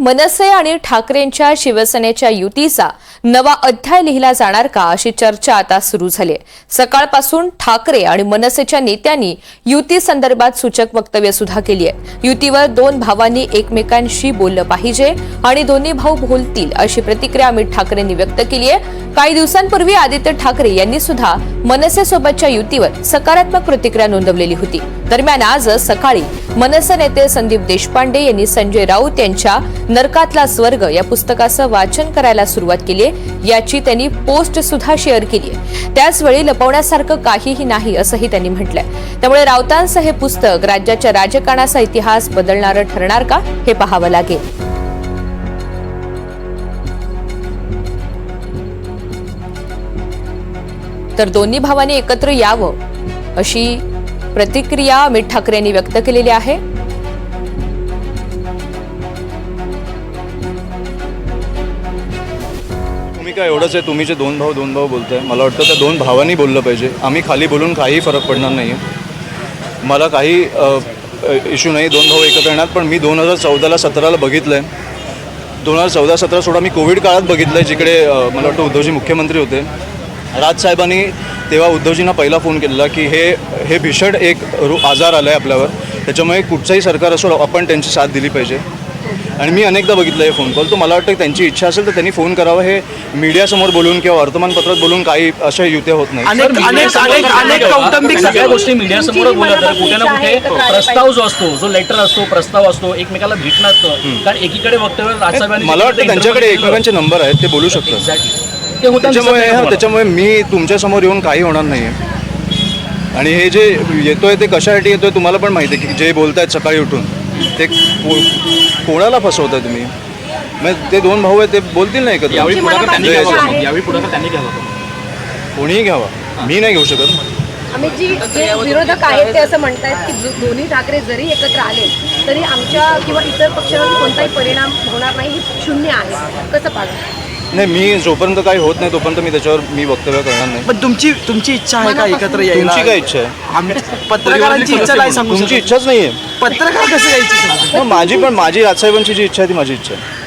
मनसे आणि ठाकरेंच्या शिवसेनेच्या युतीचा नवा अध्याय लिहिला जाणार का अशी चर्चा आता सुरू झाली आहे. सकाळपासून ठाकरे आणि मनसेच्या नेत्यांनी युती संदर्भात सूचक वक्तव्य सुद्धा केली आहे. युतीवर दोन भावांनी एकमेकांशी बोललं पाहिजे आणि दोन्ही भाऊ बोलतील अशी प्रतिक्रिया अमित ठाकरेंनी व्यक्त केली आहे. काही दिवसांपूर्वी आदित्य ठाकरे यांनी सुद्धा मनसेसोबतच्या युतीवर सकारात्मक प्रतिक्रिया नोंदवलेली होती. दरम्यान आज सकाळी मनसे नेते संदीप देशपांडे यांनी संजय राऊत यांच्या नरकातला स्वर्ग या पुस्तकाचं वाचन करायला सुरुवात केली आहे. याची त्यांनी पोस्ट सुद्धा शेअर केली आहे. त्याचवेळी लपवण्यासारखं काहीही नाही असंही त्यांनी म्हटलंय. त्यामुळे राऊतांचं हे पुस्तक राज्याच्या राजकारणाचा इतिहास बदलणारं ठरणार का हे पाहावं लागेल. तर दोन्ही भावांनी एकत्र यावं अशी प्रतिक्रिया अमित ठाकरे यांनी व्यक्त केलेली आहे. तुम्ही काय एवढंच आहे? तुम्ही जे दोन भाऊ दोन भाऊ बोलताय मला वाटतं त्या दोन भावांनी बोललं पाहिजे. आम्ही खाली बोलून काही फरक पडणार नाही आहे मला काही इश्यू नाही दोन भाऊ एकत्र येणार पण मी दोन हजार चौदाला सतराला बघितलं आहे दोन हजार चौदा सतरा सोळा मी कोविड काळात बघितलं आहे जिकडे मला वाटतं उद्धवजी मुख्यमंत्री होते. राजसाहेबांनी तेव्हा उद्धवजींना पहिला फोन केलेला की हे हे भीषण एक रो आजार आला आहे आपल्यावर. त्याच्यामुळे कुठचंही सरकार असो आपण त्यांची साथ दिली पाहिजे. आणि मी अनेकदा बघितलं हे फोन कॉल तर मला वाटतं त्यांची इच्छा असेल तर त्यांनी फोन करावा. हे मीडियासमोर बोलून किंवा वर्तमानपत्रात बोलून काही अशा युत्या होत नाही. अनेक अनेक अनेक अनेक कौटुंबिक सगळ्या गोष्टी मीडियासमोर बोलत तर कुठे ना कुठे प्रस्ताव जो असतो जो लेटर असतो प्रस्ताव असतो एकमेकाला भेटणं असतं कारण एकीकडे वक्तव्य राजसाहेबांनी मला वाटतं त्यांच्याकडे एकमेकांचे नंबर आहेत ते बोलू शकतात. ते होतं त्याच्यामुळे हा, त्याच्यामुळे मी तुमच्यासमोर येऊन काही होणार नाही आहे आणि हे जे येतोय ते कशासाठी येतोय तुम्हाला पण माहिती आहे की जे बोलतायत सकाळी उठून ते को- कोणाला फसवताय तुम्ही? मग ते दोन भाऊ आहेत ते बोलतील नाही एकत्र. यावेळी पुढाकार त्यांनी घ्यावा का? यावेळी पुढाकार त्यांनी घ्यावा का? कोणीही घ्यावा. मी नाही घेऊ शकत. आम्ही जी जे विरोधक आहेत ते असं म्हणतायत की जो- दोन्ही ठाकरे जरी एकत्र आले तरी आमच्या किंवा इतर पक्षावरती कोणताही परिणाम होणार नाही हे शून्य आहे. कसं पाहता? नाही मी जोपर्यंत काही होत नाही तोपर्यंत मी त्याच्यावर मी वक्तव्य करणार नाही. पण तुमची तुमची इच्छा आहे का एकत्र यायला तुमची काय इच्छा आहे? आम्ही पत्रकारांची इच्छा नाही सांगू तुमची शकत. इच्छाच नाही आहे पत्रकार कसं यायची सगळी? माझी पण माझी राजसाहेबांची जी इच्छा आहे ती माझी इच्छा आहे.